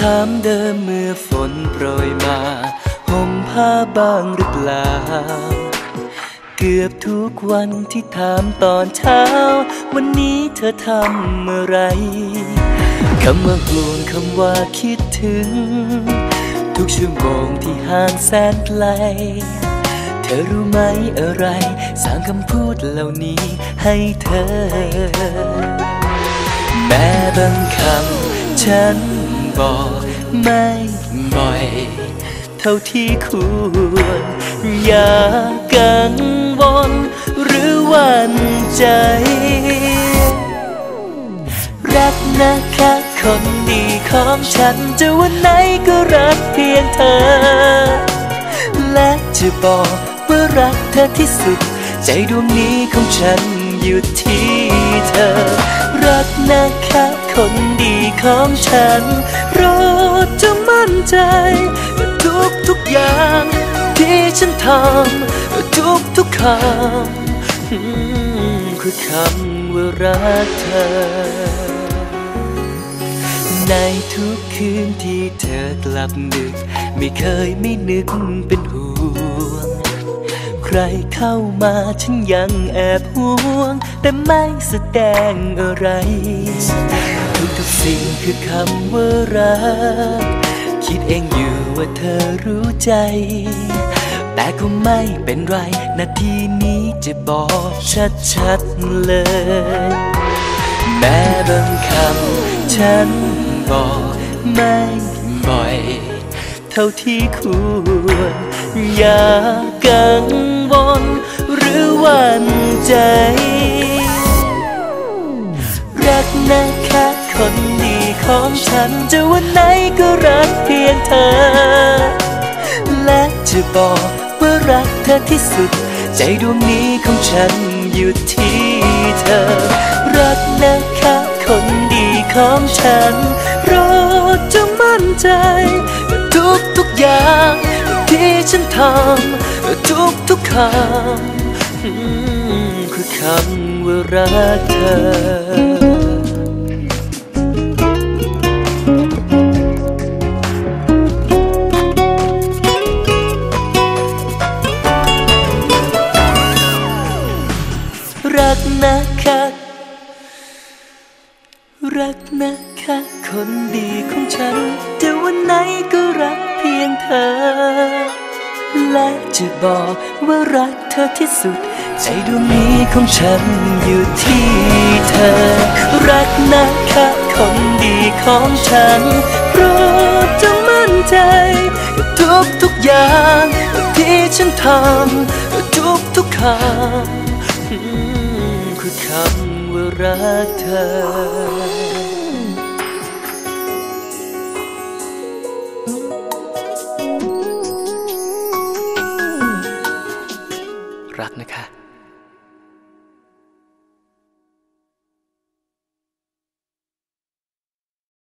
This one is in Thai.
thám đêm อฝนโปรยมาห่มผ้าบ้างหรือเปล่า เกือบทุกวันที่ถามตอนเช้า วันนี้เธอทำเมื่อไร คำว่าห่วงคำว่าคิดถึง ทุกชั่วโมงที่ห่างแสนไกล เธอรู้ไหมอะไรสร้างคำพูดเหล่านี้ให้เธอ แม้บางคำฉันบอก ไม่บ่อย เท่าที่ควร อย่ากังวลหรือวันใจ รักนะคะคนดีของฉันจะวันไหนก็รักเพียงเธอ และจะบอกว่ารักเธอที่สุด ใจดวงนี้ของฉันอยู่ที่เธอ รักนะคะคนดี ของฉันรดจงมั่นใจทุกทุกอย่าง ที่ฉันทำทุกทุกคำคือคำว่ารักเธอในทุกคืนที่เธอกลับดึก ไม่เคยไม่นึกเป็นห่วง ใครเข้ามาฉันยังแอบห่วง แต่ไม่แสดงอะไร ทุกทุกๆสิ่งคือคำว่ารัก คิดเองอยู่ว่าเธอรู้ใจ แต่ก็ไม่เป็นไร นาทีนี้จะบอกชัดๆเลย แม้บางคำฉันบอกไม่บ่อย เท่าที่ควร อย่ากังวล ของฉันจะวันไหนก็รักเพียงเธอ และจะบอกว่ารักเธอที่สุด ใจดวงนี้ของฉันอยู่ที่เธอ รักนะคะคนดีของฉันโปรดจงมั่นใจ ทุกทุกๆอย่างที่ฉันทำทุกทุกๆคำคือคำว่ารักเธอ นะคะรักนะคะ คนดีของฉันจะวันไหนก็รักเพียงเธอ และจะบอกว่ารักเธอที่สุด ใจดวงนี้ของฉันอยู่ที่เธอ รักนะคะ คนดีของฉันโปรดจงมั่นใจทุกทุกๆอย่างที่ฉันทำทุกทุกๆคำ คำว่ารักเธอรักนะคะ